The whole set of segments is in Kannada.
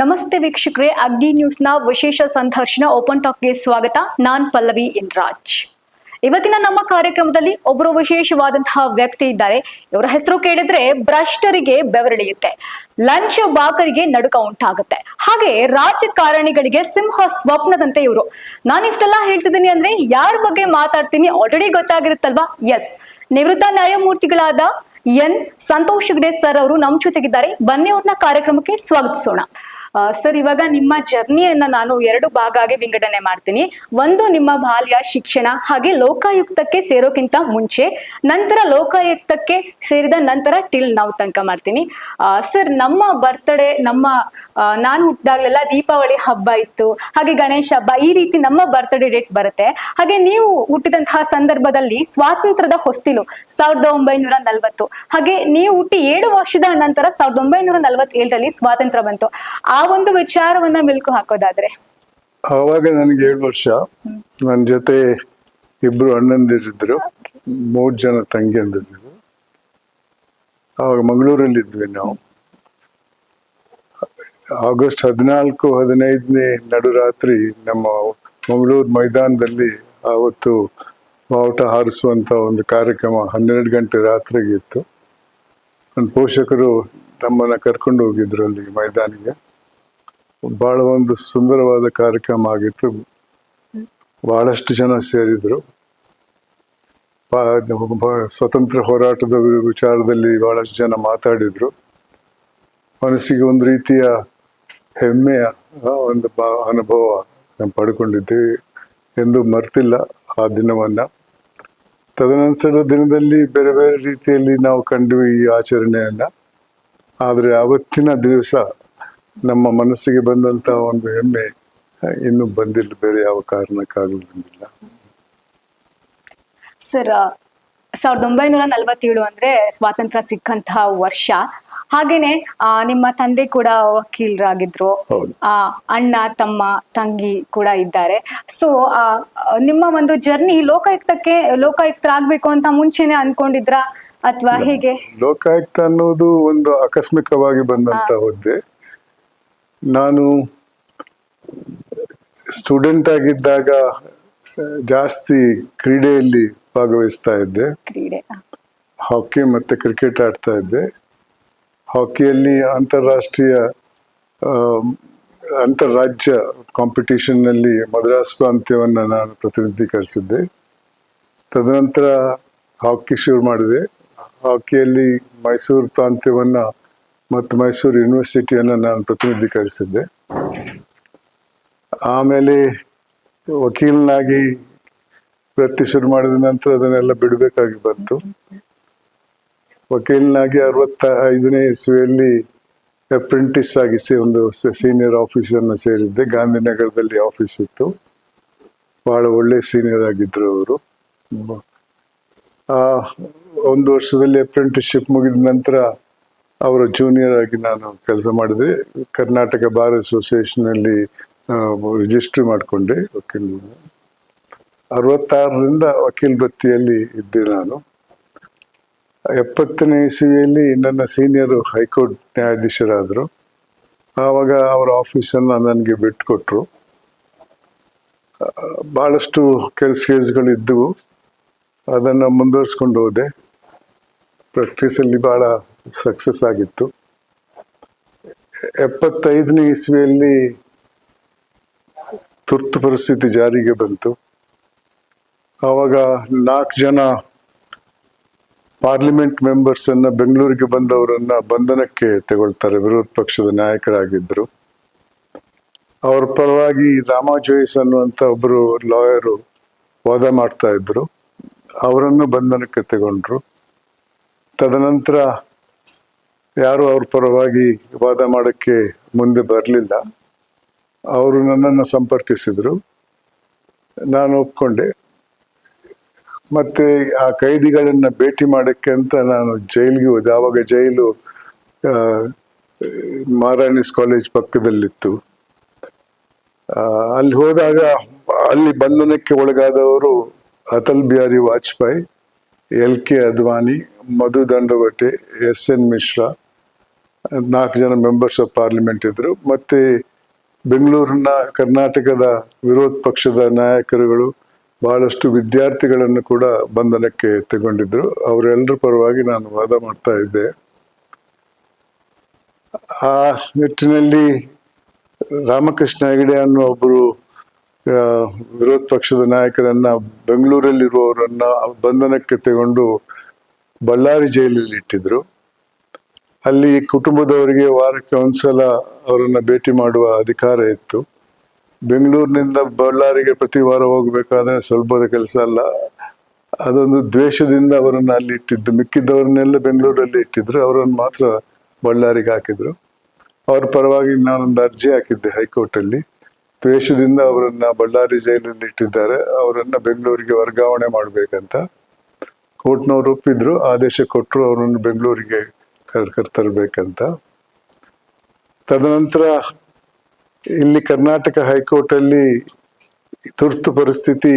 ನಮಸ್ತೆ ವೀಕ್ಷಕರೇ, ಅಗ್ನಿ ನ್ಯೂಸ್ನ ವಿಶೇಷ ಸಂದರ್ಶನ ಓಪನ್ ಟಾಕ್ಗೆ ಸ್ವಾಗತ. ನಾನ್ ಪಲ್ಲವಿ ಎನ್ ರಾಜ್ ಇವತ್ತಿನ ನಮ್ಮ ಕಾರ್ಯಕ್ರಮದಲ್ಲಿ ಒಬ್ಬರು ವಿಶೇಷವಾದಂತಹ ವ್ಯಕ್ತಿ ಇದ್ದಾರೆ. ಇವರ ಹೆಸರು ಕೇಳಿದ್ರೆ ಭ್ರಷ್ಟರಿಗೆ ಬೆವರಿಳಿಯುತ್ತೆ. ಲಂಚ ಬಾಕರಿಗೆ ನಡುಕ ಉಂಟಾಗುತ್ತೆ. ಹಾಗೆ ರಾಜಕಾರಣಿಗಳಿಗೆ ಸಿಂಹ ಸ್ವಪ್ನದಂತೆ ಇವರು. ನಾನು ಇಷ್ಟೆಲ್ಲ ಹೇಳ್ತಿದ್ದೀನಿ ಅಂದ್ರೆ ಯಾರ ಬಗ್ಗೆ ಮಾತಾಡ್ತೀನಿ ಆಲ್ರೆಡಿ ಗೊತ್ತಾಗಿರುತ್ತಲ್ವಾ? ಎಸ್ ನಿವೃತ್ತ ನ್ಯಾಯಮೂರ್ತಿಗಳಾದ ಎನ್. ಸಂತೋಷ್ ಹೆಗ್ಡೆ ಸರ್ ಅವರು ನಮ್ಮ ಜೊತೆಗಿದ್ದಾರೆ. ಬನ್ನಿ ಅವ್ರನ್ನ ಕಾರ್ಯಕ್ರಮಕ್ಕೆ ಸ್ವಾಗತಿಸೋಣ. ಸರ್, ಇವಾಗ ನಿಮ್ಮ ಜರ್ನಿಯನ್ನ ನಾನು ಎರಡು ಭಾಗ ಆಗಿ ವಿಂಗಡಣೆ ಮಾಡ್ತೀನಿ. ಒಂದು, ನಿಮ್ಮ ಬಾಲ್ಯ ಶಿಕ್ಷಣ, ಹಾಗೆ ಲೋಕಾಯುಕ್ತಕ್ಕೆ ಸೇರೋಕ್ಕಿಂತ ಮುಂಚೆ, ನಂತರ ಲೋಕಾಯುಕ್ತಕ್ಕೆ ಸೇರಿದ ನಂತರ ಟಿಲ್ ನಾವು ತನಕ ಮಾಡ್ತೀನಿ. ಸರ್, ನಮ್ಮ ಬರ್ತ್ಡೇ ನಮ್ಮ ನಾನು ಹುಟ್ಟಿದಾಗಲೆಲ್ಲ ದೀಪಾವಳಿ ಹಬ್ಬ ಇತ್ತು. ಹಾಗೆ ಗಣೇಶ ಹಬ್ಬ, ಈ ರೀತಿ ನಮ್ಮ ಬರ್ತ್ಡೇ ಡೇಟ್ ಬರುತ್ತೆ. ಹಾಗೆ ನೀವು ಹುಟ್ಟಿದಂತಹ ಸಂದರ್ಭದಲ್ಲಿ ಸ್ವಾತಂತ್ರ್ಯದ ಹೊಸ್ತಿಲು, ಸಾವಿರದ ಒಂಬೈನೂರ ನಲವತ್ತು. ಹಾಗೆ ನೀವು ಹುಟ್ಟಿ ಏಳು ವರ್ಷದ ನಂತರ ಸಾವಿರದ ಒಂಬೈನೂರ ನಲವತ್ತೇಳರಲ್ಲಿ ಸ್ವಾತಂತ್ರ್ಯ ಬಂತು. ಒಂದು ವಿಚಾರವನ್ನ ಮೆಲುಕು ಹಾಕೋದಾದ್ರೆ? ಅವಾಗ ನನಗೆ ಏಳು ವರ್ಷ. ನನ್ನ ಜೊತೆ ಇಬ್ರು ಅಣ್ಣಂದಿರಿದ್ರು. ಮೂರು ಜನ ತಂಗಿಯಂದಿದ್ರು ಆವಾಗ ಮಂಗಳೂರಲ್ಲಿ ಇದ್ವಿ ನಾವು. ಆಗಸ್ಟ್ ಹದಿನಾಲ್ಕು ಹದಿನೈದನೇ ನಡುರಾತ್ರಿ ನಮ್ಮ ಮಂಗಳೂರು ಮೈದಾನದಲ್ಲಿ ಆವತ್ತು ಬಾವುಟ ಹಾರಿಸುವಂತ ಒಂದು ಕಾರ್ಯಕ್ರಮ ಹನ್ನೆರಡು ಗಂಟೆ ರಾತ್ರಿಗೆ ಇತ್ತು. ನನ್ನ ಪೋಷಕರು ನಮ್ಮನ್ನ ಕರ್ಕೊಂಡು ಹೋಗಿದ್ರು ಅಲ್ಲಿ ಮೈದಾನಿಗೆ. ಬಹಳ ಒಂದು ಸುಂದರವಾದ ಕಾರ್ಯಕ್ರಮ ಆಗಿತ್ತು. ಬಹಳಷ್ಟು ಜನ ಸೇರಿದ್ರು. ಸ್ವತಂತ್ರ ಹೋರಾಟದ ವಿಚಾರದಲ್ಲಿ ಬಹಳಷ್ಟು ಜನ ಮಾತಾಡಿದ್ರು. ಮನಸ್ಸಿಗೆ ಒಂದು ರೀತಿಯ ಹೆಮ್ಮೆಯ ಒಂದು ಅನುಭವ ನಾವು ಪಡ್ಕೊಂಡಿದ್ದೆ ಎಂದು ಮರ್ತಿಲ್ಲ ಆ ದಿನವನ್ನ. ತದನಂತರದ ದಿನದಲ್ಲಿ ಬೇರೆ ಬೇರೆ ರೀತಿಯಲ್ಲಿ ನಾವು ಕಂಡ್ವಿ ಈ ಆಚರಣೆಯನ್ನು. ಆದರೆ ಅವತ್ತಿನ ದಿವಸ ನಮ್ಮ ಮನಸ್ಸಿಗೆ ಬಂದಂತ ಒಂದು ಹೆಮ್ಮೆ ಇನ್ನು ಬಂದಿಲ್ಲ ಬೇರೆ ಯಾವ ಕಾರಣಕ್ಕಾಗಲಿ ಬಂದಿಲ್ಲ. ಸರ್ ಸಾವಿರದ ಒಂಬೈನೂರ ನಲವತ್ತೇಳು ಅಂದ್ರೆ ಸ್ವಾತಂತ್ರ್ಯ ಸಿಕ್ಕಂತಹ ವರ್ಷ. ಹಾಗೇನೆ ಆ, ನಿಮ್ಮ ತಂದೆ ಕೂಡ ವಕೀಲರಾಗಿದ್ರು. ಆ ಅಣ್ಣ ತಮ್ಮ ತಂಗಿ ಕೂಡ ಇದ್ದಾರೆ. ಸೊ ನಿಮ್ಮ ಒಂದು ಜರ್ನಿ ಲೋಕಾಯುಕ್ತಕ್ಕೆ ಲೋಕಾಯುಕ್ತರಾಗ್ಬೇಕು ಅಂತ ಮುಂಚೆನೆ ಅನ್ಕೊಂಡಿದ್ರ? ಅಥವಾ ಹೇಗೆ? ಲೋಕಾಯುಕ್ತ ಅನ್ನೋದು ಒಂದು ಆಕಸ್ಮಿಕವಾಗಿ ಬಂದಂತ ಹುದ್ದೆ ನಾನು ಸ್ಟೂಡೆಂಟ್ ಆಗಿದ್ದಾಗ ಜಾಸ್ತಿ ಕ್ರೀಡೆಯಲ್ಲಿ ಭಾಗವಹಿಸ್ತಾ ಇದ್ದೆ. ಕ್ರೀಡೆ ಹಾಕಿ ಮತ್ತೆ ಕ್ರಿಕೆಟ್ ಆಡ್ತಾ ಇದ್ದೆ. ಹಾಕಿಯಲ್ಲಿ ಅಂತಾರಾಷ್ಟ್ರೀಯ ಅಂತಾರಾಜ್ಯ ಕಾಂಪಿಟಿಷನ್ನಲ್ಲಿ ಮದ್ರಾಸ್ ಪ್ರಾಂತ್ಯವನ್ನು ನಾನು ಪ್ರತಿನಿಧೀಕರಿಸಿದ್ದೆ. ತದನಂತರ ಹಾಕಿ ಶುರು ಮಾಡಿದೆ. ಹಾಕಿಯಲ್ಲಿ ಮೈಸೂರು ಪ್ರಾಂತ್ಯವನ್ನ ಮತ್ತು ಮೈಸೂರು ಯೂನಿವರ್ಸಿಟಿಯನ್ನು ನಾನು ಪ್ರತಿನಿಧೀಕರಿಸಿದ್ದೆ. ಆಮೇಲೆ ವಕೀಲನಾಗಿ ವೃತ್ತಿ ಶುರು ಮಾಡಿದ ನಂತರ ಅದನ್ನೆಲ್ಲ ಬಿಡಬೇಕಾಗಿ ಬಂತು. ವಕೀಲನಾಗಿ ಅರವತ್ತ ಐದನೇ ಇಸ್ವಿಯಲ್ಲಿ ಅಪ್ರೆಂಟಿಸ್ ಆಗಿ ಒಂದು ಸೀನಿಯರ್ ಆಫೀಸನ್ನು ಸೇರಿದ್ದೆ. ಗಾಂಧಿನಗರದಲ್ಲಿ ಆಫೀಸ್ ಇತ್ತು. ಬಹಳ ಒಳ್ಳೆ ಸೀನಿಯರ್ ಆಗಿದ್ರು ಅವರು. ಒಂದು ವರ್ಷದಲ್ಲಿ ಅಪ್ರೆಂಟಿಸ್ಶಿಪ್ ಮುಗಿದ ನಂತರ ಅವರ ಜೂನಿಯರ್ ಆಗಿ ನಾನು ಕೆಲಸ ಮಾಡಿದೆ. ಕರ್ನಾಟಕ ಬಾರ್ ಅಸೋಸಿಯೇಷನ್ ಅಲ್ಲಿ ರಿಜಿಸ್ಟ್ರಿ ಮಾಡಿಕೊಂಡೆ ವಕೀಲ ಅರವತ್ತಾರರಿಂದ ವಕೀಲ್ ವೃತ್ತಿಯಲ್ಲಿ ಇದ್ದೆ ನಾನು. ಎಪ್ಪತ್ತನೇ ಇಸವಿಯಲ್ಲಿ ನನ್ನ ಸೀನಿಯರ್ ಹೈಕೋರ್ಟ್ ನ್ಯಾಯಾಧೀಶರಾದರು. ಆವಾಗ ಅವರ ಆಫೀಸನ್ನು ನನಗೆ ಬಿಟ್ಟುಕೊಟ್ರು ಭಾಳಷ್ಟು ಕೆಲಸ ಕೇಸ್ಗಳಿದ್ದವು ಅದನ್ನು ಮುಂದುವರಿಸ್ಕೊಂಡು ಹೋದೆ. ಪ್ರಾಕ್ಟೀಸಲ್ಲಿ ಬಹಳ ಸಕ್ಸಸ್ ಆಗಿತ್ತು. ಎಪ್ಪತ್ತೈದನೇ ಇಸ್ವಿಯಲ್ಲಿ ತುರ್ತು ಪರಿಸ್ಥಿತಿ ಜಾರಿಗೆ ಬಂತು. ಆವಾಗ ನಾಲ್ಕು ಜನ ಪಾರ್ಲಿಮೆಂಟ್ ಮೆಂಬರ್ಸ್ ಅನ್ನ ಬೆಂಗಳೂರಿಗೆ ಬಂದವರನ್ನ ಬಂಧನಕ್ಕೆ ತಗೊಳ್ತಾರೆ. ವಿರೋಧ ಪಕ್ಷದ ನಾಯಕರಾಗಿದ್ದರು ಅವ್ರ ಪರವಾಗಿ ರಾಮ ಜೋಯಿಸ್ ಅನ್ನುವಂಥ ಒಬ್ಬರು ಲಾಯರು ವಾದ ಮಾಡ್ತಾ ಇದ್ರು. ಅವರನ್ನು ಬಂಧನಕ್ಕೆ ತಗೊಂಡ್ರು. ತದನಂತರ ಯಾರು ಅವ್ರ ಪರವಾಗಿ ವಾದ ಮಾಡೋಕ್ಕೆ ಮುಂದೆ ಬರಲಿಲ್ಲ. ಅವರು ನನ್ನನ್ನು ಸಂಪರ್ಕಿಸಿದರು. ನಾನು ಒಪ್ಕೊಂಡೆ. ಮತ್ತು ಆ ಕೈದಿಗಳನ್ನು ಭೇಟಿ ಮಾಡೋಕ್ಕೆ ಅಂತ ನಾನು ಜೈಲಿಗೆ ಹೋದೆ. ಆವಾಗ ಜೈಲು ಮಹಾರಾಣಿಸ್ ಕಾಲೇಜ್ ಪಕ್ಕದಲ್ಲಿತ್ತು. ಅಲ್ಲಿ ಹೋದಾಗ ಅಲ್ಲಿ ಬಂಧನಕ್ಕೆ ಒಳಗಾದವರು Atal Bihari Vajpayee, L K Advani, Madhu Dandavate, S N Mishra ನಾಲ್ಕು ಜನ ಮೆಂಬರ್ಸ್ ಆಫ್ ಪಾರ್ಲಿಮೆಂಟ್ ಇದ್ರು. ಮತ್ತೆ ಬೆಂಗಳೂರಿನ ಕರ್ನಾಟಕದ ವಿರೋಧ ಪಕ್ಷದ ನಾಯಕರುಗಳು ಬಹಳಷ್ಟು ವಿದ್ಯಾರ್ಥಿಗಳನ್ನು ಕೂಡ ಬಂಧನಕ್ಕೆ ತಗೊಂಡಿದ್ರು. ಅವರೆಲ್ಲರ ಪರವಾಗಿ ನಾನು ವಾದ ಮಾಡ್ತಾ ಇದ್ದೆ. ಆ ನಿಟ್ಟಿನಲ್ಲಿ ರಾಮಕೃಷ್ಣ ಹೆಗಡೆ ಅನ್ನೋ ಒಬ್ಬರು ವಿರೋಧ ಪಕ್ಷದ ನಾಯಕರನ್ನ, ಬೆಂಗಳೂರಲ್ಲಿರುವವರನ್ನ ಬಂಧನಕ್ಕೆ ತಗೊಂಡು ಬಳ್ಳಾರಿ ಜೈಲಲ್ಲಿ ಇಟ್ಟಿದ್ರು. ಅಲ್ಲಿ ಕುಟುಂಬದವರಿಗೆ ವಾರಕ್ಕೆ ಒಂದ್ಸಲ ಅವರನ್ನ ಭೇಟಿ ಮಾಡುವ ಅಧಿಕಾರ ಇತ್ತು. ಬೆಂಗಳೂರಿನಿಂದ ಬಳ್ಳಾರಿಗೆ ಪ್ರತಿ ವಾರ ಹೋಗ್ಬೇಕಾದ್ರೆ ಸ್ವಲ್ಪದ ಕೆಲಸ ಅಲ್ಲ. ಅದೊಂದು ದ್ವೇಷದಿಂದ ಅವರನ್ನು ಅಲ್ಲಿ ಇಟ್ಟಿದ್ದು. ಮಿಕ್ಕಿದ್ದವರನ್ನೆಲ್ಲ ಬೆಂಗಳೂರಲ್ಲಿ ಇಟ್ಟಿದ್ರು. ಅವರನ್ನು ಮಾತ್ರ ಬಳ್ಳಾರಿಗೆ ಹಾಕಿದ್ರು. ಅವ್ರ ಪರವಾಗಿ ನಾನೊಂದು ಅರ್ಜಿ ಹಾಕಿದ್ದೆ ಹೈಕೋರ್ಟಲ್ಲಿ. ದ್ವೇಷದಿಂದ ಅವರನ್ನ ಬಳ್ಳಾರಿ ಜೈಲಲ್ಲಿ ಇಟ್ಟಿದ್ದಾರೆ. ಅವರನ್ನ ಬೆಂಗಳೂರಿಗೆ ವರ್ಗಾವಣೆ ಮಾಡಬೇಕಂತ. ಕೋರ್ಟ್ನವ್ರು ಒಪ್ಪಿದ್ರು. ಆದೇಶ ಕೊಟ್ಟರು ಅವರನ್ನು ಬೆಂಗಳೂರಿಗೆ ಕರ್, ಕರ್ತರಬೇಕಂತ. ತದನಂತರ ಇಲ್ಲಿ ಕರ್ನಾಟಕ ಹೈಕೋರ್ಟಲ್ಲಿ ತುರ್ತು ಪರಿಸ್ಥಿತಿ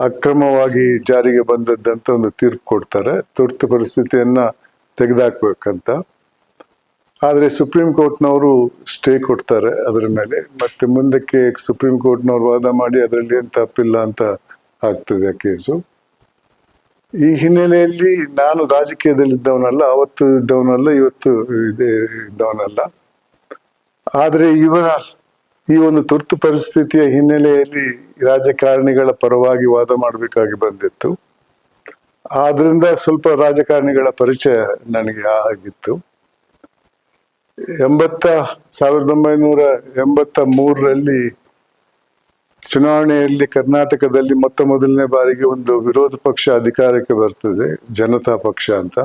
ಅಕ್ರಮವಾಗಿ ಜಾರಿಗೆ ಬಂದದ್ದಂತ ಒಂದು ತೀರ್ಪು ಕೊಡ್ತಾರೆ. ತುರ್ತು ಪರಿಸ್ಥಿತಿಯನ್ನ ತೆಗೆದಾಕ್ಬೇಕಂತ. ಆದರೆ ಸುಪ್ರೀಂ ಕೋರ್ಟ್ನವರು ಸ್ಟೇ ಕೊಡ್ತಾರೆ ಅದರ ಮೇಲೆ. ಮತ್ತೆ ಮುಂದಕ್ಕೆ ಸುಪ್ರೀಂ ಕೋರ್ಟ್ನವ್ರು ವಾದ ಮಾಡಿ ಅದರಲ್ಲಿ ಏನು ತಪ್ಪಿಲ್ಲ ಅಂತ ಆಗ್ತದೆ ಆ ಕೇಸು. ಈ ಹಿನ್ನೆಲೆಯಲ್ಲಿ ನಾನು ರಾಜಕೀಯದಲ್ಲಿ ಇದ್ದವನಲ್ಲ ಅವತ್ತು ಇದ್ದವನಲ್ಲ, ಇವತ್ತು ಇದೇ ಇದ್ದವನಲ್ಲ. ಆದರೆ ಇವರ ಈ ಒಂದು ತುರ್ತು ಪರಿಸ್ಥಿತಿಯ ಹಿನ್ನೆಲೆಯಲ್ಲಿ ರಾಜಕಾರಣಿಗಳ ಪರವಾಗಿ ವಾದ ಮಾಡಬೇಕಾಗಿ ಬಂದಿತ್ತು. ಆದ್ರಿಂದ ಸ್ವಲ್ಪ ರಾಜಕಾರಣಿಗಳ ಪರಿಚಯ ನನಗೆ ಆಗಿತ್ತು. ಎಂಬತ್ತ, ಸಾವಿರದ ಒಂಬೈನೂರ ಎಂಬತ್ತ ಮೂರರಲ್ಲಿ ಚುನಾವಣೆಯಲ್ಲಿ ಕರ್ನಾಟಕದಲ್ಲಿ ಮೊತ್ತ ಮೊದಲನೇ ಬಾರಿಗೆ ಒಂದು ವಿರೋಧ ಪಕ್ಷ ಅಧಿಕಾರಕ್ಕೆ ಬರ್ತದೆ, ಜನತಾ ಪಕ್ಷ ಅಂತ.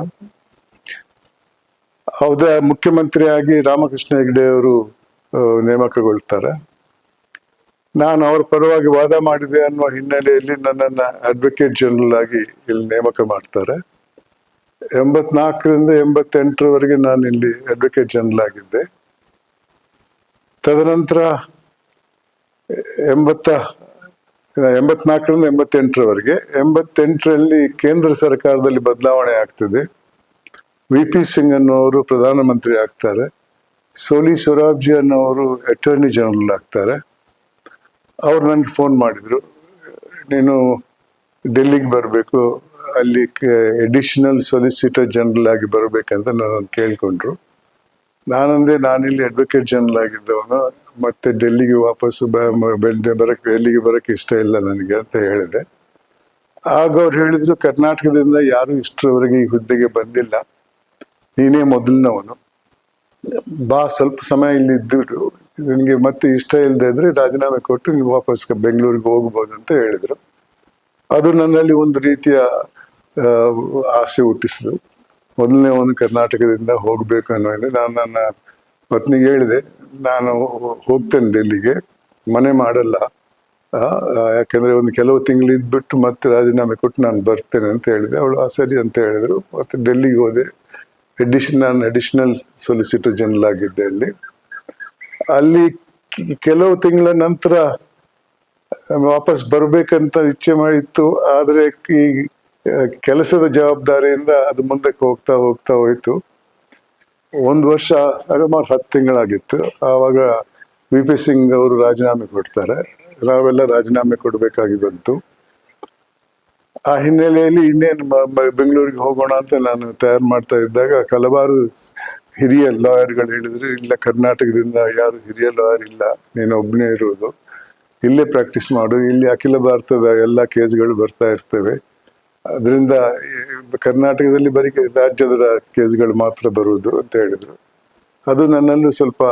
ಹೌದ ಮುಖ್ಯಮಂತ್ರಿಯಾಗಿ ರಾಮಕೃಷ್ಣ ಹೆಗಡೆ ಅವರು ನೇಮಕಗೊಳ್ತಾರೆ. ನಾನು ಅವರ ಪರವಾಗಿ ವಾದ ಮಾಡಿದೆ ಅನ್ನುವ ಹಿನ್ನೆಲೆಯಲ್ಲಿ ನನ್ನನ್ನು ಅಡ್ವೊಕೇಟ್ ಜನರಲ್ ಆಗಿ ಇಲ್ಲಿ ನೇಮಕ ಮಾಡ್ತಾರೆ. ಎಂಬತ್ನಾಲ್ಕರಿಂದ ಎಂಬತ್ತೆಂಟರವರೆಗೆ ನಾನು ಇಲ್ಲಿ ಅಡ್ವೊಕೇಟ್ ಜನರಲ್ ಆಗಿದ್ದೆ. ತದನಂತರ ಎಂಬತ್ತ ಎಂಬತ್ನಾಲ್ಕರಿಂದ ಎಂಬತ್ತೆಂಟರವರೆಗೆ. ಎಂಬತ್ತೆಂಟರಲ್ಲಿ ಕೇಂದ್ರ ಸರ್ಕಾರದಲ್ಲಿ ಬದಲಾವಣೆ ಆಗ್ತದೆ. ವಿ ಪಿ ಸಿಂಗ್ ಅನ್ನೋರು ಪ್ರಧಾನಮಂತ್ರಿ ಆಗ್ತಾರೆ. ಸೋಲಿ ಸೊರಾಬ್ಜಿ ಅನ್ನೋರು ಅಟಾರ್ನಿ ಜನರಲ್ ಆಗ್ತಾರೆ. ಅವ್ರು ನನಗೆ ಫೋನ್ ಮಾಡಿದರು. ನೀನು ಡೆಲ್ಲಿಗೆ ಬರಬೇಕು, ಅಲ್ಲಿ ಎಡಿಷನಲ್ ಸೊಲಿಸಿಟರ್ ಜನರಲ್ ಆಗಿ ಬರಬೇಕಂತ ನಾನು ಕೇಳಿಕೊಂಡ್ರು. ನಾನಂದೆ ನಾನಿಲ್ಲಿ ಅಡ್ವೊಕೇಟ್ ಜನರಲ್ ಆಗಿದ್ದವನು. ಮತ್ತೆ ಡೆಲ್ಲಿಗೆ ವಾಪಸ್ಸು ಬೆಂಡೆ ಬರಕ್ಕೆ ಡೆಲ್ಲಿಗೆ ಬರಕ್ಕೆ ಇಷ್ಟ ಇಲ್ಲ ನನಗೆ ಅಂತ ಹೇಳಿದೆ. ಆಗ ಅವ್ರು ಹೇಳಿದ್ರು, ಕರ್ನಾಟಕದಿಂದ ಯಾರು ಇಷ್ಟರವರೆಗೆ ಈ ಹುದ್ದೆಗೆ ಬಂದಿಲ್ಲ. ನೀನೇ ಮೊದಲನವನು. ಬಾ, ಸ್ವಲ್ಪ ಸಮಯ ಇಲ್ಲಿ ಇದ್ದು ನಿನಗೆ ಮತ್ತೆ ಇಷ್ಟ ಇಲ್ಲದೆ ಇದ್ರೆ ರಾಜೀನಾಮೆ ಕೊಟ್ಟು ನೀವು ವಾಪಸ್ ಬೆಂಗಳೂರಿಗೆ ಹೋಗ್ಬೋದು ಅಂತ ಹೇಳಿದ್ರು. ಅದು ನನ್ನಲ್ಲಿ ಒಂದು ರೀತಿಯ ಆಸೆ ಹುಟ್ಟಿಸಿದ್ರು ಮೊದಲನೇ ಒಂದು ಕರ್ನಾಟಕದಿಂದ ಹೋಗಬೇಕು ಅನ್ನೋದು ನಾನು ನನ್ನ ಪತ್ನಿಗೆ ಹೇಳಿದೆ ನಾನು ಹೋಗ್ತೇನೆ ಡೆಲ್ಲಿಗೆ. ಮನೆ ಮಾಡಲ್ಲ. ಆ, ಒಂದು ಕೆಲವು ತಿಂಗಳು ಇದ್ಬಿಟ್ಟು ಮತ್ತೆ ರಾಜೀನಾಮೆ ಕೊಟ್ಟು ನಾನು ಬರ್ತೇನೆ ಅಂತ ಹೇಳಿದೆ. ಅವಳು ಆ ಸರಿ ಅಂತ ಹೇಳಿದರು. ಮತ್ತೆ ಡೆಲ್ಲಿಗೆ ಹೋದೆ. ಎಡಿಷನ್ ನಾನು ಅಡಿಷನಲ್ ಸೊಲಿಸಿಟರ್ ಜನರಲ್ ಆಗಿದ್ದೆ ಅಲ್ಲಿ. ಅಲ್ಲಿ ಕೆಲವು ತಿಂಗಳ ನಂತರ ವಾಪಸ್ ಬರಬೇಕಂತ ಇಚ್ಛೆ ಮಾಡಿತ್ತು. ಆದರೆ ಈ ಕೆಲಸದ ಜವಾಬ್ದಾರಿಯಿಂದ ಅದು ಮುಂದಕ್ಕೆ ಹೋಗ್ತಾ ಹೋಗ್ತಾ ಹೋಯ್ತು. ಒಂದು ವರ್ಷ ಸುಮಾರು ಹತ್ತು ತಿಂಗಳಾಗಿತ್ತು. ಆವಾಗ ವಿ ಪಿ ಸಿಂಗ್ ಅವರು ರಾಜೀನಾಮೆ ಕೊಡ್ತಾರೆ. ನಾವೆಲ್ಲ ರಾಜೀನಾಮೆ ಕೊಡಬೇಕಾಗಿ ಬಂತು. ಆ ಹಿನ್ನೆಲೆಯಲ್ಲಿ ಇನ್ನೇನು ಬೆಂಗಳೂರಿಗೆ ಹೋಗೋಣ ಅಂತ ನಾನು ತಯಾರು ಮಾಡ್ತಾ ಇದ್ದಾಗ ಹಲವಾರು ಹಿರಿಯ ಲಾಯರ್ಗಳು ಹೇಳಿದ್ರು, ಇಲ್ಲ ಕರ್ನಾಟಕದಿಂದ ಯಾರು ಹಿರಿಯ ಲಾಯರ್ ಇಲ್ಲ, ನೀನು ಒಬ್ಬನೇ ಇರೋದು. ಇಲ್ಲೇ ಪ್ರಾಕ್ಟೀಸ್ ಮಾಡು. ಇಲ್ಲಿ ಅಖಿಲ ಭಾರತದ ಎಲ್ಲ ಕೇಸ್ಗಳು ಬರ್ತಾ ಇರ್ತವೆ. ಅದರಿಂದ ಕರ್ನಾಟಕದಲ್ಲಿ ಬರೀ ರಾಜ್ಯದ ಕೇಸ್ಗಳು ಮಾತ್ರ ಬರುವುದು ಅಂತ ಹೇಳಿದ್ರು. ಅದು ನನ್ನಲ್ಲೂ ಸ್ವಲ್ಪ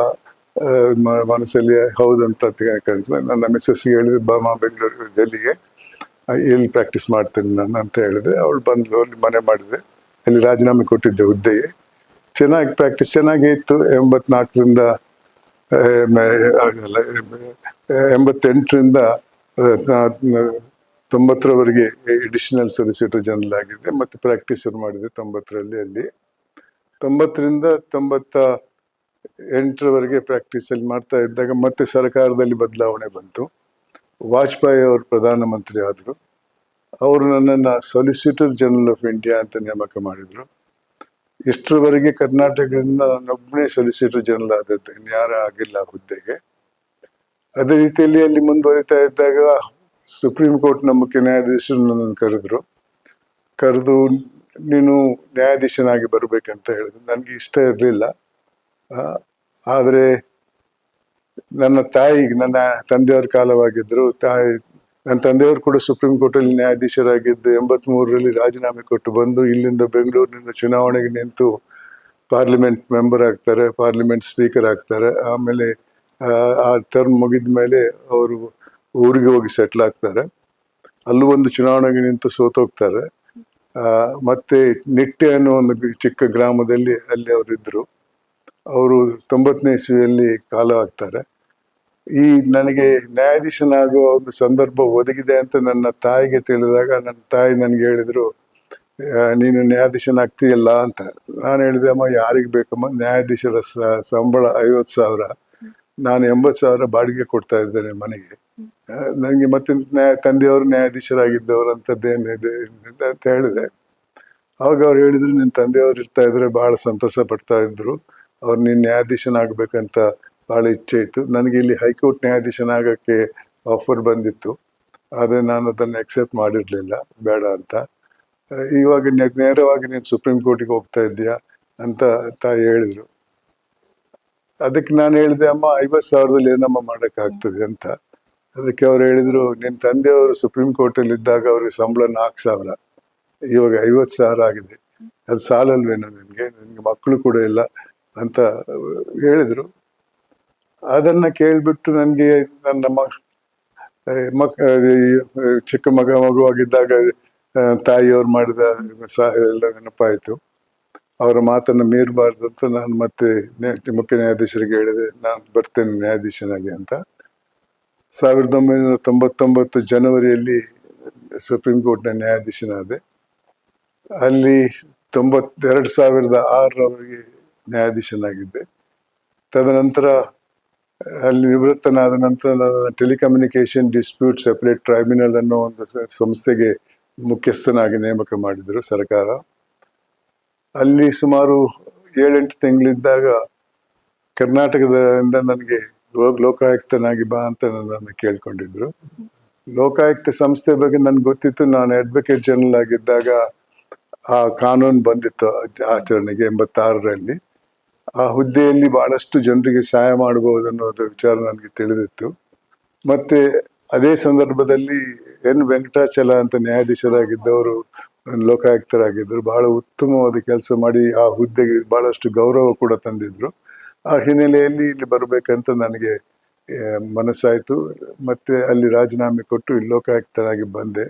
ಮನಸ್ಸಲ್ಲಿ ಹೌದಂತ ಕನ್ಸ. ನನ್ನ ಮಿಸ್ಸಸ್ಗೆ ಹೇಳಿದೆ ಬಾಮ ಬೆಂಗಳೂರು ಡೆಲ್ಲಿಗೆ ಎಲ್ಲಿ ಪ್ರಾಕ್ಟೀಸ್ ಮಾಡ್ತೇನೆ ನಾನು, ಅಂತ ಹೇಳಿದೆ. ಅವಳು ಬಂದಳು ಅಲ್ಲಿ ಮನೆ ಮಾಡಿದೆ. ಅಲ್ಲಿ ರಾಜೀನಾಮೆ ಕೊಟ್ಟಿದ್ದೆ ಹುದ್ದೆಗೆ. ಚೆನ್ನಾಗಿ ಪ್ರಾಕ್ಟೀಸ್ ಚೆನ್ನಾಗೇ ಇತ್ತು. ಎಂಬತ್ನಾಲ್ಕರಿಂದ ಎಂಬತ್ತೆಂಟರಿಂದ ತೊಂಬತ್ತರವರೆಗೆ ಎಡಿಷನಲ್ ಸೊಲಿಸಿಟರ್ ಜನರಲ್ ಆಗಿದ್ದೆ ಮತ್ತೆ ಪ್ರಾಕ್ಟೀಸ್ ಶುರು ಮಾಡಿದೆ ತೊಂಬತ್ತರಲ್ಲಿ ಅಲ್ಲಿ. ತೊಂಬತ್ತರಿಂದ ತೊಂಬತ್ತ ಎಂಟರವರೆಗೆ ಪ್ರಾಕ್ಟೀಸಲ್ಲಿ ಮಾಡ್ತಾ ಇದ್ದಾಗ ಮತ್ತೆ ಸರ್ಕಾರದಲ್ಲಿ ಬದಲಾವಣೆ ಬಂತು. ವಾಜಪೇಯಿ ಅವರು ಪ್ರಧಾನಮಂತ್ರಿ ಆದರು. ಅವರು ನನ್ನನ್ನು ಸೊಲಿಸಿಟರ್ ಜನರಲ್ ಆಫ್ ಇಂಡಿಯಾ ಅಂತ ನೇಮಕ ಮಾಡಿದರು. ಇಷ್ಟರವರೆಗೆ ಕರ್ನಾಟಕದಿಂದ ನಾನೊಬ್ಬನೇ ಸೊಲಿಸಿಟರ್ ಜನರಲ್ ಆದದ್ದು ಇನ್ಯಾರ ಆಗಿಲ್ಲ ಹುದ್ದೆಗೆ. ಅದೇ ರೀತಿಯಲ್ಲಿ ಅಲ್ಲಿ ಮುಂದುವರಿತಾ ಇದ್ದಾಗ ಸುಪ್ರೀಂ ಕೋರ್ಟ್ನ ಮುಖ್ಯ ನ್ಯಾಯಾಧೀಶರು ನನ್ನನ್ನು ಕರೆದ್ರು. ಕರೆದು ನೀನು ನ್ಯಾಯಾಧೀಶನಾಗಿ ಬರಬೇಕಂತ ಹೇಳಿದ್ರು. ನನಗೆ ಇಷ್ಟ ಇರಲಿಲ್ಲ. ಆದರೆ ನನ್ನ ತಾಯಿ, ನನ್ನ ತಂದೆಯವ್ರ ಕಾಲವಾಗಿದ್ದರು ತಾಯಿ, ನನ್ನ ತಂದೆಯವರು ಕೂಡ ಸುಪ್ರೀಂ ಕೋರ್ಟಲ್ಲಿ ನ್ಯಾಯಾಧೀಶರಾಗಿದ್ದು ಎಂಬತ್ಮೂರರಲ್ಲಿ ರಾಜೀನಾಮೆ ಕೊಟ್ಟು ಬಂದು ಇಲ್ಲಿಂದ ಬೆಂಗಳೂರಿನಿಂದ ಚುನಾವಣೆಗೆ ನಿಂತು ಪಾರ್ಲಿಮೆಂಟ್ ಮೆಂಬರ್ ಆಗ್ತಾರೆ, ಪಾರ್ಲಿಮೆಂಟ್ ಸ್ಪೀಕರ್ ಆಗ್ತಾರೆ. ಆಮೇಲೆ, ಆ ಟರ್ಮ್ ಮುಗಿದ ಮೇಲೆ ಅವರು ಊರಿಗೆ ಹೋಗಿ ಸೆಟ್ಲ್ ಆಗ್ತಾರೆ. ಅಲ್ಲೂ ಒಂದು ಚುನಾವಣೆಗೆ ನಿಂತು ಸೋತೋಗ್ತಾರೆ ಮತ್ತೆ ನಿಟ್ಟೆ ಅನ್ನೋ ಒಂದು ಚಿಕ್ಕ ಗ್ರಾಮದಲ್ಲಿ ಅಲ್ಲಿ ಅವರಿದ್ದರು ಅವರು ತೊಂಬತ್ತನೇ ಇಸ್ವಿಯಲ್ಲಿ ಕಾಲವಾಗ್ತಾರೆ. ಈ ನನಗೆ ನ್ಯಾಯಾಧೀಶನಾಗುವ ಒಂದು ಸಂದರ್ಭ ಒದಗಿದೆ ಅಂತ ನನ್ನ ತಾಯಿಗೆ ತಿಳಿದಾಗ ನನ್ನ ತಾಯಿ ನನಗೆ ಹೇಳಿದರು ನೀನು ನ್ಯಾಯಾಧೀಶನಾಗ್ತೀಯಲ್ಲ ಅಂತ. ನಾನು ಹೇಳಿದೆ, ಅಮ್ಮ, ಯಾರಿಗೆ ಬೇಕಮ್ಮ? ನ್ಯಾಯಾಧೀಶರ ಸಂಬಳ ಐವತ್ತು ಸಾವಿರ. ನಾನು ಎಂಬತ್ತು ಸಾವಿರ ಬಾಡಿಗೆ ಕೊಡ್ತಾ ಇದ್ದೇನೆ ಮನೆಗೆ. ನನಗೆ ಮತ್ತೆ ನ್ಯಾಯ ತಂದೆಯವರು ನ್ಯಾಯಾಧೀಶರಾಗಿದ್ದವರು ಅಂಥದ್ದೇನು ಇದೆ ಅಂತ ಹೇಳಿದೆ. ಅವಾಗ ಅವ್ರು ಹೇಳಿದ್ರು ನಿನ್ನ ತಂದೆಯವರು ಇರ್ತಾ ಇದ್ರೆ ಬಹಳ ಸಂತೋಷ ಪಡ್ತಾ ಇದ್ರು. ಅವ್ರು ನೀನು ನ್ಯಾಯಾಧೀಶನಾಗಬೇಕಂತ ಭಾಳ ಇಚ್ಛೆ ಇತ್ತು. ನನಗೆ ಇಲ್ಲಿ ಹೈಕೋರ್ಟ್ ನ್ಯಾಯಾಧೀಶನಾಗಕ್ಕೆ ಆಫರ್ ಬಂದಿತ್ತು. ಆದರೆ ನಾನು ಅದನ್ನು ಎಕ್ಸೆಪ್ಟ್ ಮಾಡಿರಲಿಲ್ಲ. ಬೇಡ ಅಂತ. ಇವಾಗ ನೇರವಾಗಿ ನೀನು ಸುಪ್ರೀಂ ಕೋರ್ಟಿಗೆ ಹೋಗ್ತಾ ಇದ್ದೀಯಾ? ಅಂತ ತಾಯಿ ಹೇಳಿದರು. ಅದಕ್ಕೆ ನಾನು ಹೇಳಿದೆ, ಅಮ್ಮ, ಐವತ್ತು ಸಾವಿರದಲ್ಲಿ ಏನಮ್ಮ ಮಾಡೋಕ್ಕಾಗ್ತದೆ? ಅಂತ. ಅದಕ್ಕೆ ಅವ್ರು ಹೇಳಿದರು ನಿನ್ನ ತಂದೆಯವರು ಸುಪ್ರೀಂ ಕೋರ್ಟಲ್ಲಿ ಇದ್ದಾಗ ಅವ್ರಿಗೆ ಸಂಬಳ ನಾಲ್ಕು ಸಾವಿರ. ಇವಾಗ ಐವತ್ತು ಸಾವಿರ ಆಗಿದೆ. ಅದು ಸಾಲಲ್ವೇನೋ ನಿನಗೆ? ನಿನಗೆ ಮಕ್ಕಳು ಕೂಡ ಇಲ್ಲ ಅಂತ ಹೇಳಿದರು. ಅದನ್ನ ಕೇಳಿಬಿಟ್ಟು ನನಗೆ ನನ್ನ ಮಕ್ ಮಕ್ ಚಿಕ್ಕ ಮಗ ಮಗುವಾಗಿದ್ದಾಗ ತಾಯಿಯವ್ರು ಮಾಡಿದ ಸಹಾಯ ಎಲ್ಲ ನೆನಪಾಯಿತು. ಅವರ ಮಾತನ್ನು ಮೀರಬಾರ್ದು ಅಂತ ನಾನು ಮತ್ತೆ ಮುಖ್ಯ ನ್ಯಾಯಾಧೀಶರಿಗೆ ಹೇಳಿದೆ, ನಾನು ಬರ್ತೇನೆ ನ್ಯಾಯಾಧೀಶನಾಗಿ ಅಂತ. ಸಾವಿರದ ಒಂಬೈನೂರ ತೊಂಬತ್ತೊಂಬತ್ತು ಜನವರಿಯಲ್ಲಿ ಸುಪ್ರೀಂ ಕೋರ್ಟ್ನ ನ್ಯಾಯಾಧೀಶನಾದೆ. ಅಲ್ಲಿ ತೊಂಬತ್ತೆರಡು ಸಾವಿರದ ಆರರವರೆಗೆ ನ್ಯಾಯಾಧೀಶನಾಗಿದ್ದೆ. ತದನಂತರ ಅಲ್ಲಿ ನಿವೃತ್ತನಾದ ನಂತರ ನಾನು ಟೆಲಿಕಮ್ಯುನಿಕೇಶನ್ ಡಿಸ್ಪ್ಯೂಟ್ ಸೆಪರೇಟ್ ಟ್ರೈಬ್ಯುನಲ್ ಅನ್ನೋ ಒಂದು ಸಂಸ್ಥೆಗೆ ಮುಖ್ಯಸ್ಥನಾಗಿ ನೇಮಕ ಮಾಡಿದರು ಸರ್ಕಾರ. ಅಲ್ಲಿ ಸುಮಾರು ಏಳೆಂಟು ತಿಂಗಳಿದ್ದಾಗ ಕರ್ನಾಟಕದಿಂದ ನನಗೆ ಲೋಕಾಯುಕ್ತನಾಗಿ ಬಾ ಅಂತ ನನ್ನನ್ನು ಕೇಳ್ಕೊಂಡಿದ್ರು. ಲೋಕಾಯುಕ್ತ ಸಂಸ್ಥೆ ಬಗ್ಗೆ ನನ್ಗೆ ಗೊತ್ತಿತ್ತು, ನಾನು ಅಡ್ವೊಕೇಟ್ ಜನರಲ್ ಆಗಿದ್ದಾಗ ಆ ಕಾನೂನು ಬಂದಿತ್ತು ಆಚರಣೆಗೆ ಎಂಬತ್ತಾರರಲ್ಲಿ. ಆ ಹುದ್ದೆಯಲ್ಲಿ ಬಹಳಷ್ಟು ಜನರಿಗೆ ಸಹಾಯ ಮಾಡಬಹುದು ಅನ್ನೋದು ವಿಚಾರ ನನಗೆ ತಿಳಿದಿತ್ತು. ಮತ್ತೆ ಅದೇ ಸಂದರ್ಭದಲ್ಲಿ ಎನ್ ವೆಂಕಟಾಚಲ ಅಂತ ನ್ಯಾಯಾಧೀಶರಾಗಿದ್ದವರು ಲೋಕಾಯುಕ್ತರಾಗಿದ್ದರು, ಬಹಳ ಉತ್ತಮವಾದ ಕೆಲಸ ಮಾಡಿ ಆ ಹುದ್ದೆಗೆ ಬಹಳಷ್ಟು ಗೌರವ ಕೂಡ ತಂದಿದ್ರು. ಆ ಹಿನ್ನೆಲೆಯಲ್ಲಿ ಇಲ್ಲಿ ಬರಬೇಕಂತ ನನಗೆ ಮನಸ್ಸಾಯಿತು. ಮತ್ತೆ ಅಲ್ಲಿ ರಾಜೀನಾಮೆ ಕೊಟ್ಟು ಇಲ್ಲಿ ಲೋಕಾಯುಕ್ತರಾಗಿ ಬಂದೆ.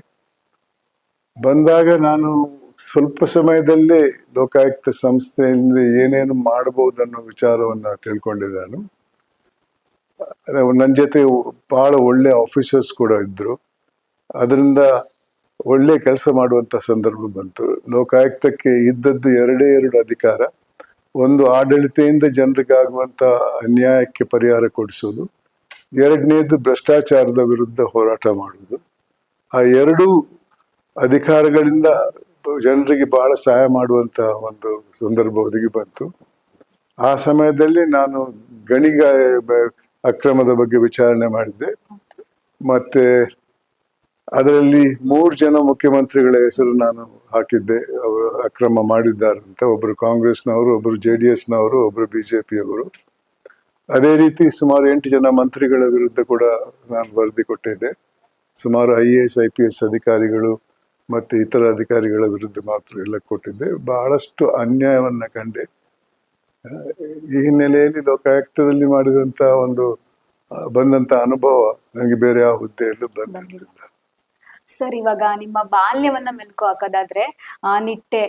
ಬಂದಾಗ ನಾನು ಸ್ವಲ್ಪ ಸಮಯದಲ್ಲೇ ಲೋಕಾಯುಕ್ತ ಸಂಸ್ಥೆಯಿಂದ ಏನೇನು ಮಾಡಬಹುದು ಅನ್ನೋ ವಿಚಾರವನ್ನ ತಿಳ್ಕೊಂಡೆ ನಾನು. ನನ್ನ ಜೊತೆ ಬಹಳ ಒಳ್ಳೆ ಆಫೀಸರ್ಸ್ ಕೂಡ ಇದ್ರು. ಅದರಿಂದ ಒಳ್ಳೆ ಕೆಲಸ ಮಾಡುವಂತ ಸಂದರ್ಭ ಬಂತು. ಲೋಕಾಯುಕ್ತಕ್ಕೆ ಇದ್ದದ್ದು ಎರಡೇ ಎರಡು ಅಧಿಕಾರ. ಒಂದು ಆಡಳಿತೆಯಿಂದ ಜನರಿಗಾಗುವಂಥ ಅನ್ಯಾಯಕ್ಕೆ ಪರಿಹಾರ ಕೊಡಿಸೋದು, ಎರಡನೇದು ಭ್ರಷ್ಟಾಚಾರದ ವಿರುದ್ಧ ಹೋರಾಟ ಮಾಡುವುದು. ಆ ಎರಡೂ ಅಧಿಕಾರಗಳಿಂದ ಜನರಿಗೆ ಬಹಳ ಸಹಾಯ ಮಾಡುವಂತ ಒಂದು ಸಂದರ್ಭ ಒದಗಿ ಬಂತು. ಆ ಸಮಯದಲ್ಲಿ ನಾನು ಗಣಿಗ ಅಕ್ರಮದ ಬಗ್ಗೆ ವಿಚಾರಣೆ ಮಾಡಿದ್ದೆ. ಮತ್ತೆ ಅದರಲ್ಲಿ ಮೂರು ಜನ ಮುಖ್ಯಮಂತ್ರಿಗಳ ಹೆಸರು ನಾನು ಹಾಕಿದ್ದೆ. ಅವರು ಅಕ್ರಮ ಮಾಡಿದ್ದಾರಂತೆ ಒಬ್ಬರು ಕಾಂಗ್ರೆಸ್ನವರು ಒಬ್ಬರು ಜೆ ಡಿ ಎಸ್ನವರು ಒಬ್ಬರು ಬಿಜೆಪಿಯವರು. ಅದೇ ರೀತಿ ಸುಮಾರು ಎಂಟು ಜನ ಮಂತ್ರಿಗಳ ವಿರುದ್ಧ ಕೂಡ ನಾನು ವರದಿ ಕೊಟ್ಟಿದ್ದೆ. ಸುಮಾರು I A S, I P S ಅಧಿಕಾರಿಗಳು ಮತ್ತೆ ಇತರ ಅಧಿಕಾರಿಗಳ ವಿರುದ್ಧ ಮಾತ್ರ ಎಲ್ಲ ಕೊಟ್ಟಿದ್ದೆ. ಬಹಳಷ್ಟು ಅನ್ಯಾಯವನ್ನು ಕಂಡೆ. ಈ ಹಿನ್ನೆಲೆಯಲ್ಲಿ ಲೋಕಾಯುಕ್ತದಲ್ಲಿ ಮಾಡಿದಂಥ ಒಂದು ಬಂದಂಥ ಅನುಭವ ನನಗೆ ಬೇರೆ ಯಾವ ಹುದ್ದೆಯಲ್ಲೂ ಬಂದಿರಲಿಲ್ಲ. ಸರ್ ಇವಾಗ ನಿಮ್ಮ ಬಾಲ್ಯವನ್ನ ಮೆಲ್ಕು ಹಾಕೋದಾದ್ರೆ ಆ ನಿಟ್ಟೆ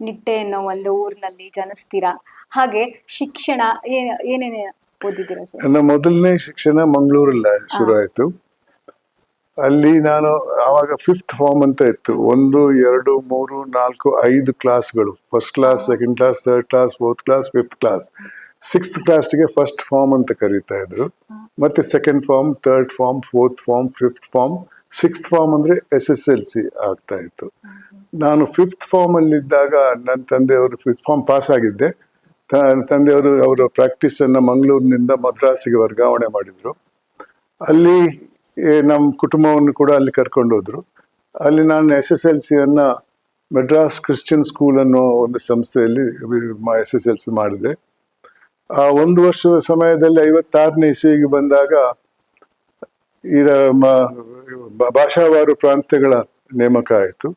ನಿಟ್ಟೆ ಅನ್ನೋ ಒಂದು ಊರಿನಲ್ಲಿ ಜನಿಸ್ತೀರಾ? ಹಾಗೆ ಶಿಕ್ಷಣ ಏನೇನೆ ಏನೇನು ಓದಿದ್ದೀರಾ ಸರ್? ನನ್ನ ಮೊದಲನೇ ಶಿಕ್ಷಣ ಮಂಗಳೂರಲ್ಲ ಶುರು ಆಯ್ತು ಅಲ್ಲಿ ನಾನು ಆವಾಗ ಫಿಫ್ತ್ ಫಾರ್ಮ್ ಅಂತ ಇತ್ತು. ಒಂದು ಎರಡು ಮೂರು ನಾಲ್ಕು ಐದು ಕ್ಲಾಸ್ಗಳು. First class second class third class fourth class fifth class sixth ಕ್ಲಾಸ್ಗೆ ಫಸ್ಟ್ ಫಾರ್ಮ್ ಅಂತ ಕರೀತಾ ಇದ್ರು. ಮತ್ತೆ second form third form fourth form fifth form sixth form ಅಂದರೆ ಎಸ್ ಎಸ್ ಎಲ್ ಸಿ ಆಗ್ತಾ ಇತ್ತು. ನಾನು ಫಿಫ್ತ್ ಫಾರ್ಮಲ್ಲಿದ್ದಾಗ ನನ್ನ ತಂದೆಯವರು ಫಿಫ್ತ್ ಫಾರ್ಮ್ ಪಾಸ್ ಆಗಿದ್ದೆ. ತಂದೆಯವರು ಅವರ ಪ್ರಾಕ್ಟೀಸನ್ನು ಮಂಗಳೂರಿನಿಂದ ಮದ್ರಾಸಿಗೆ ವರ್ಗಾವಣೆ ಮಾಡಿದರು. ಅಲ್ಲಿ ನಮ್ಮ ಕುಟುಂಬವನ್ನು ಕೂಡ ಅಲ್ಲಿ ಕರ್ಕೊಂಡು ಹೋದರು. ಅಲ್ಲಿ ನಾನು ಎಸ್ ಎಸ್ ಎಲ್ ಸಿಯನ್ನು ಮೆಡ್ರಾಸ್ ಕ್ರಿಶ್ಚಿಯನ್ ಸ್ಕೂಲ್ ಅನ್ನೋ ಒಂದು ಸಂಸ್ಥೆಯಲ್ಲಿ ಎಸ್ ಎಸ್ ಎಲ್ ಸಿ ಮಾಡಿದೆ. ಆ ಒಂದು ವರ್ಷದ ಸಮಯದಲ್ಲಿ ಐವತ್ತಾರನೇ ಇಸಿಗೆ ಬಂದಾಗ ಮ- ಭಾಷಾವಾರು ಪ್ರಾಂತ್ಯಗಳ ನೇಮಕ ಆಯಿತು.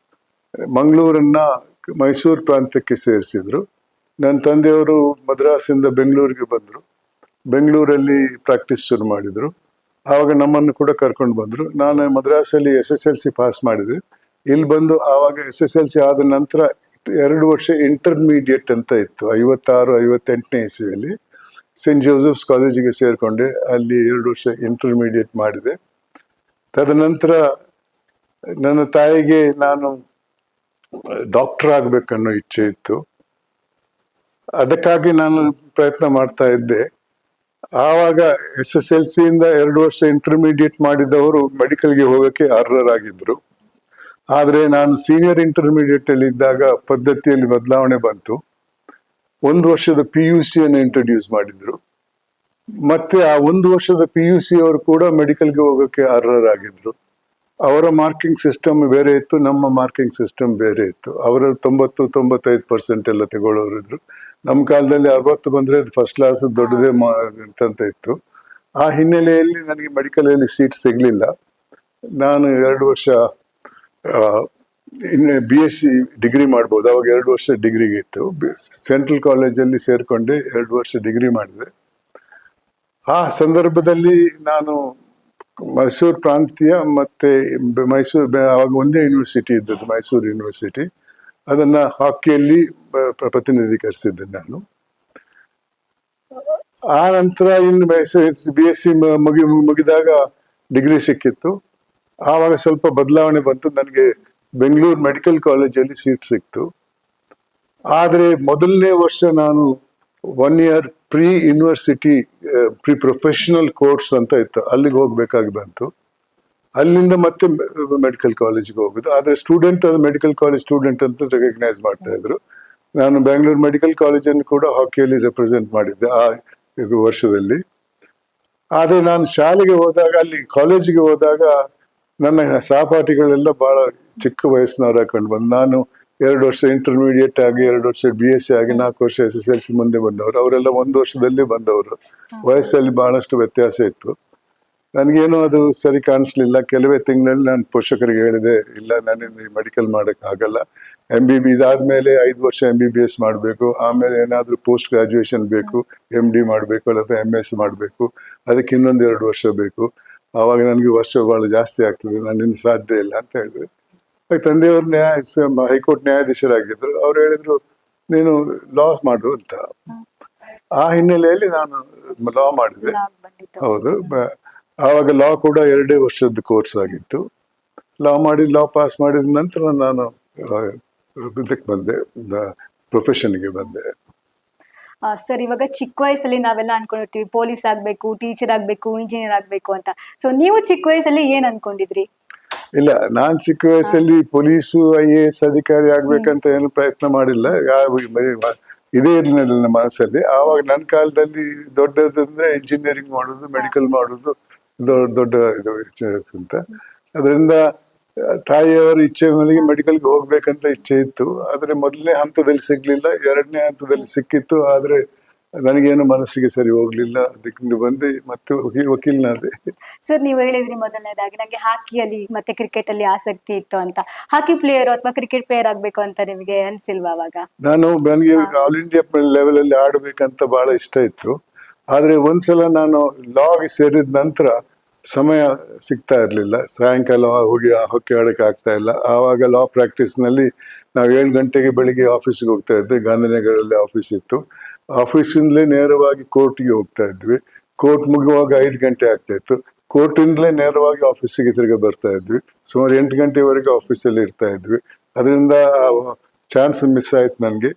ಮಂಗಳೂರನ್ನ ಮೈಸೂರು ಪ್ರಾಂತ್ಯಕ್ಕೆ ಸೇರಿಸಿದ್ರು. ನನ್ನ ತಂದೆಯವರು ಮದ್ರಾಸಿಂದ ಬೆಂಗಳೂರಿಗೆ ಬಂದರು. ಬೆಂಗಳೂರಲ್ಲಿ ಪ್ರಾಕ್ಟೀಸ್ ಶುರು ಮಾಡಿದರು. ಆವಾಗ ನಮ್ಮನ್ನು ಕೂಡ ಕರ್ಕೊಂಡು ಬಂದರು. ನಾನು ಮದ್ರಾಸಲ್ಲಿ S S L C pass ಮಾಡಿದೆ. ಇಲ್ಲಿ ಬಂದು ಆವಾಗ ಎಸ್ ಎಸ್ ಎಲ್ ಸಿ ಆದ ನಂತರ ಎರಡು ವರ್ಷ ಇಂಟರ್ಮೀಡಿಯೇಟ್ ಅಂತ ಇತ್ತು. ಐವತ್ತಾರು, ಐವತ್ತೆಂಟನೇ ಇಸ್ವಿಯಲ್ಲಿ. ಸೆಂಟ್ ಜೋಸೆಫ್ಸ್ ಕಾಲೇಜಿಗೆ ಸೇರಿಕೊಂಡೆ ಅಲ್ಲಿ ಎರಡು ವರ್ಷ ಇಂಟರ್ಮೀಡಿಯೇಟ್ ಮಾಡಿದೆ. ತದನಂತರ ನನ್ನ ತಾಯಿಗೆ ನಾನು ಡಾಕ್ಟರ್ ಆಗಬೇಕನ್ನೋ ಇಚ್ಛೆ ಇತ್ತು. ಅದಕ್ಕಾಗಿ ನಾನು ಪ್ರಯತ್ನ ಮಾಡ್ತಾ ಇದ್ದೆ. ಆವಾಗ ಎಸ್ ಎಸ್ ಎಲ್ ಸಿಯಿಂದ ಎರಡು ವರ್ಷ ಇಂಟರ್ಮೀಡಿಯೇಟ್ ಮಾಡಿದವರು ಮೆಡಿಕಲ್ಗೆ ಹೋಗೋಕ್ಕೆ ಅರ್ಹರಾಗಿದ್ದರು ಆದರೆ ನಾನು ಸೀನಿಯರ್ ಇಂಟರ್ಮೀಡಿಯೇಟಲ್ಲಿ ಇದ್ದಾಗ ಪದ್ಧತಿಯಲ್ಲಿ ಬದಲಾವಣೆ ಬಂತು. ಒಂದು ವರ್ಷದ ಪಿ ಯು ಸಿಯನ್ನು ಇಂಟ್ರೊಡ್ಯೂಸ್ ಮಾಡಿದ್ರು. ಮತ್ತೆ ಆ ಒಂದು ವರ್ಷದ ಪಿ ಯು ಸಿ ಅವರು ಕೂಡ ಮೆಡಿಕಲ್ಗೆ ಹೋಗೋಕ್ಕೆ ಅರ್ಹರಾಗಿದ್ರು. ಅವರ ಮಾರ್ಕಿಂಗ್ ಸಿಸ್ಟಮ್ ಬೇರೆ ಇತ್ತು, ನಮ್ಮ ಮಾರ್ಕಿಂಗ್ ಸಿಸ್ಟಮ್ ಬೇರೆ ಇತ್ತು. ಅವರ ತೊಂಬತ್ತು, ತೊಂಬತ್ತೈದು ಪರ್ಸೆಂಟ್ ಎಲ್ಲ ತಗೊಳ್ಳೋರು ಇದ್ರು. ನಮ್ಮ ಕಾಲದಲ್ಲಿ ಅರವತ್ತು ಅದು ಫಸ್ಟ್ ಕ್ಲಾಸ್ ದೊಡ್ಡದೇ ಮಾ ಅಂತ ಇತ್ತು. ಆ ಹಿನ್ನೆಲೆಯಲ್ಲಿ ನನಗೆ ಮೆಡಿಕಲಲ್ಲಿ ಸೀಟ್ ಸಿಗಲಿಲ್ಲ. ನಾನು ಎರಡು ವರ್ಷ ಇನ್ನು ಬಿ ಎಸ್ ಸಿ ಡಿಗ್ರಿ ಮಾಡ್ಬೋದು. ಅವಾಗ ಎರಡು ವರ್ಷ ಡಿಗ್ರಿಗೆ ಇತ್ತು. ಸೆಂಟ್ರಲ್ ಕಾಲೇಜಲ್ಲಿ ಸೇರಿಕೊಂಡೆ ಎರಡು ವರ್ಷ ಡಿಗ್ರಿ ಮಾಡಿದೆ. ಆ ಸಂದರ್ಭದಲ್ಲಿ ನಾನು ಮೈಸೂರು ಪ್ರಾಂತೀಯ ಮತ್ತು ಮೈಸೂರು ಅವಾಗ ಒಂದೇ ಯೂನಿವರ್ಸಿಟಿ ಇದ್ದದ್ದು, ಮೈಸೂರು ಯೂನಿವರ್ಸಿಟಿ ಅದನ್ನು ಹಾಕಿಯಲ್ಲಿ ಪ್ರತಿನಿಧೀಕರಿಸಿದ್ದೆ ನಾನು. ಆ ನಂತರ ಇನ್ನು ಮೈಸೂರು ಬಿ ಎಸ್ ಸಿ ಮುಗಿ, ಮುಗಿದಾಗ ಡಿಗ್ರಿ ಸಿಕ್ಕಿತ್ತು. ಆವಾಗ ಸ್ವಲ್ಪ ಬದಲಾವಣೆ ಬಂತು. ನನಗೆ ಬೆಂಗಳೂರು ಮೆಡಿಕಲ್ ಕಾಲೇಜಲ್ಲಿ ಸೀಟ್ ಸಿಕ್ತು. ಆದರೆ ಮೊದಲನೇ ವರ್ಷ ನಾನು one year pre university pre professional course ಅಂತ ಇತ್ತು. ಅಲ್ಲಿಗೆ ಹೋಗ್ಬೇಕಾಗಿ ಬಂತು. ಅಲ್ಲಿಂದ ಮತ್ತೆ ಮೆಡಿಕಲ್ ಕಾಲೇಜಿಗೆ ಹೋಗುದು ಆದರೆ ಸ್ಟೂಡೆಂಟ್ ಅದು ಮೆಡಿಕಲ್ ಕಾಲೇಜ್ ಸ್ಟೂಡೆಂಟ್ ಅಂತ ರೆಕಗ್ನೈಸ್ ಮಾಡ್ತಾ ಇದ್ರು. ನಾನು ಬೆಂಗಳೂರು ಮೆಡಿಕಲ್ ಕಾಲೇಜನ್ನು ಕೂಡ ಹಾಕಿಯಲ್ಲಿ ರೆಪ್ರೆಸೆಂಟ್ ಮಾಡಿದ್ದೆ ಆ ವರ್ಷದಲ್ಲಿ. ಆದರೆ ನಾನು ಶಾಲೆಗೆ ಹೋದಾಗ, ಅಲ್ಲಿ ಕಾಲೇಜಿಗೆ ಹೋದಾಗ ನನ್ನ ಸಹಪಾಠಿಗಳೆಲ್ಲ ಬಹಳ ಚಿಕ್ಕ ವಯಸ್ಸಿನವರ ಕಂಡು ಬಂದು ನಾನು ಎರಡು ವರ್ಷ ಇಂಟರ್ಮೀಡಿಯೇಟ್ ಆಗಿ ಎರಡು ವರ್ಷ ಬಿ ಎಸ್ ಸಿ ಆಗಿ ನಾಲ್ಕು ವರ್ಷ ಎಸ್ ಎಸ್ ಎಲ್ ಸಿ ಮುಂದೆ ಬಂದವರು. ಅವರೆಲ್ಲ ಒಂದು ವರ್ಷದಲ್ಲಿ ಬಂದವರು. ವಯಸ್ಸಲ್ಲಿ ಬಹಳಷ್ಟು ವ್ಯತ್ಯಾಸ ಇತ್ತು. ನನಗೇನು ಅದು ಸರಿ ಕಾಣಿಸ್ಲಿಲ್ಲ. ಕೆಲವೇ ತಿಂಗಳಲ್ಲಿ ನಾನು ಪೋಷಕರಿಗೆ ಹೇಳಿದೆ ಇಲ್ಲ ನನ್ನಿಂದ ಮೆಡಿಕಲ್ ಮಾಡೋಕ್ಕಾಗಲ್ಲ ಆಗಲ್ಲ. ಎಂ ಬಿ ಬಿ ಇದಾದಮೇಲೆ ಐದು ವರ್ಷ ಎಂ ಬಿ ಬಿ ಎಸ್ ಮಾಡಬೇಕು. ಆಮೇಲೆ ಏನಾದರೂ ಪೋಸ್ಟ್ ಗ್ರಾಜುಯೇಷನ್ ಬೇಕು ಎಂ ಡಿ ಮಾಡಬೇಕು ಅಥವಾ ಎಂ ಎಸ್ ಮಾಡಬೇಕು. ಅದಕ್ಕೆ ಇನ್ನೊಂದು ಎರಡು ವರ್ಷ ಬೇಕು. ಆವಾಗ ನನಗೆ ವರ್ಷ ಭಾಳ ಜಾಸ್ತಿ ಆಗ್ತದೆ. ನನ್ನಿಂದ ಸಾಧ್ಯ ಇಲ್ಲ ಅಂತ ಹೇಳಿದೆ ತಂದೆಯವರು ನ್ಯಾಯ ಹೈಕೋರ್ಟ್ ನ್ಯಾಯಾಧೀಶರಾಗಿದ್ದರು ಅವ್ರು ಹೇಳಿದ್ರು ನೀನು ಲಾ ಮಾಡು ಅಂತ. ಆ ಹಿನ್ನೆಲೆಯಲ್ಲಿ ನಾನು ಲಾ ಮಾಡಿದೆ. ಹೌದು. ಆವಾಗ ಲಾ ಕೂಡ ಎರಡೇ ವರ್ಷದ ಕೋರ್ಸ್ ಆಗಿತ್ತು. ಲಾ ಮಾಡಿ ಲಾ ಪಾಸ್ ಮಾಡಿದ ನಂತರ ನಾನು ಇದಕ್ಕೆ ಬಂದೆ ಪ್ರೊಫೆಷನ್ಗೆ ಬಂದೆ. ಸರ್ ಇವಾಗ ಚಿಕ್ಕ ವಯಸ್ಸಲ್ಲಿ ನಾವೆಲ್ಲ ಅನ್ಕೊಂಡಿರ್ತೀವಿ ಪೊಲೀಸ್ ಆಗ್ಬೇಕು ಟೀಚರ್ ಆಗ್ಬೇಕು ಇಂಜಿನಿಯರ್ ಆಗ್ಬೇಕು ಅಂತ. ಸೊ ನೀವು ಚಿಕ್ಕ ವಯಸ್ಸಲ್ಲಿ ಏನ್ ಅನ್ಕೊಂಡಿದ್ರಿ? ಇಲ್ಲ ನಾನ್ ಚಿಕ್ಕ ವಯಸ್ಸಲ್ಲಿ ಪೊಲೀಸು ಐ ಎ ಎಸ್ ಅಧಿಕಾರಿ ಆಗ್ಬೇಕಂತ ಏನು ಪ್ರಯತ್ನ ಮಾಡಿಲ್ಲ. ಇದೇ ಇರಲಿಲ್ಲ ನನ್ನ ಮನಸ್ಸಲ್ಲಿ. ಆವಾಗ ನನ್ನ ಕಾಲದಲ್ಲಿ ದೊಡ್ಡದಂದ್ರೆ ಇಂಜಿನಿಯರಿಂಗ್ ಮಾಡೋದು ಮೆಡಿಕಲ್ ಮಾಡೋದು ದೊಡ್ಡ ದೊಡ್ಡ ಇದು ಇಚ್ಛೆ ಅಂತ. ಅದರಿಂದ ತಾಯಿಯವರ ಇಚ್ಛೆ ಮೇಲೆಗೆ ಮೆಡಿಕಲ್ಗೆ ಹೋಗ್ಬೇಕಂತ ಇಚ್ಛೆ ಇತ್ತು. ಆದ್ರೆ ಮೊದಲನೇ ಹಂತದಲ್ಲಿ ಸಿಗ್ಲಿಲ್ಲ. ಎರಡನೇ ಹಂತದಲ್ಲಿ ಸಿಕ್ಕಿತ್ತು. ಆದ್ರೆ ನನಗೇನು ಮನಸ್ಸಿಗೆ ಸರಿ ಹೋಗ್ಲಿಲ್ಲ. ಅದಕ್ಕೆ ಬಂದು. ಮತ್ತೆ ವಕೀ- ವಕೀಲನಾದೆ. ಸರ್ ನೀವು ಹೇಳಿದ್ರಿ ಮೊದಲನೇದಾಗಿ ನನಗೆ ಹಾಕಿಯಲ್ಲಿ ಮತ್ತೆ ಕ್ರಿಕೆಟ್ ಅಲ್ಲಿ ಆಸಕ್ತಿ ಇತ್ತು ಅಂತ. ಹಾಕಿ ಪ್ಲೇಯರ್ ಅಥವಾ ಕ್ರಿಕೆಟ್ ಪ್ಲೇಯರ್ ಆಗ್ಬೇಕು ಅಂತ ನಿಮಗೆ ಅನ್ಸಿಲ್ವಾ ಅವಾಗ? ನಾನು ನನಗೆ ಆಲ್ ಇಂಡಿಯಾ ಲೆವೆಲ್ ಅಲ್ಲಿ ಆಡಬೇಕಂತ ಬಹಳ ಇಷ್ಟ ಇತ್ತು. ಆದ್ರೆ ಒಂದ್ಸಲ ನಾನು ಲಾಗ್ ಸೇರಿದ ನಂತರ ಸಮಯ ಸಿಗ್ತಾ ಇರಲಿಲ್ಲ. ಸಾಯಂಕಾಲ ಹೋಗಿ ಹಾಕಿ ಆಡಕ್ಕೆ ಆಗ್ತಾ ಇಲ್ಲ. ಆವಾಗ ಲಾ ಪ್ರಾಕ್ಟೀಸ್ನಲ್ಲಿ ನಾವು ಏಳು ಗಂಟೆಗೆ ಬೆಳಿಗ್ಗೆ ಆಫೀಸಿಗೆ ಹೋಗ್ತಾ ಇದ್ದೆ. ಗಾಂಧಿನಗರಲ್ಲಿ ಆಫೀಸ್ ಇತ್ತು. ಆಫೀಸಿಂದಲೇ ನೇರವಾಗಿ ಕೋರ್ಟ್ಗೆ ಹೋಗ್ತಾ ಇದ್ವಿ. ಕೋರ್ಟ್ ಮುಗಿಯುವಾಗ ಐದು ಗಂಟೆ ಆಗ್ತಾ ಇತ್ತು. ಕೋರ್ಟಿಂದಲೇ ನೇರವಾಗಿ ಆಫೀಸಿಗೆ ತಿರುಗಿ ಬರ್ತಾ ಇದ್ವಿ. ಸುಮಾರು ಎಂಟು ಗಂಟೆವರೆಗೆ ಆಫೀಸಲ್ಲಿ ಇರ್ತಾ ಇದ್ವಿ. ಅದರಿಂದ ಚಾನ್ಸ್ ಮಿಸ್ ಆಯ್ತು ನನಗೆ.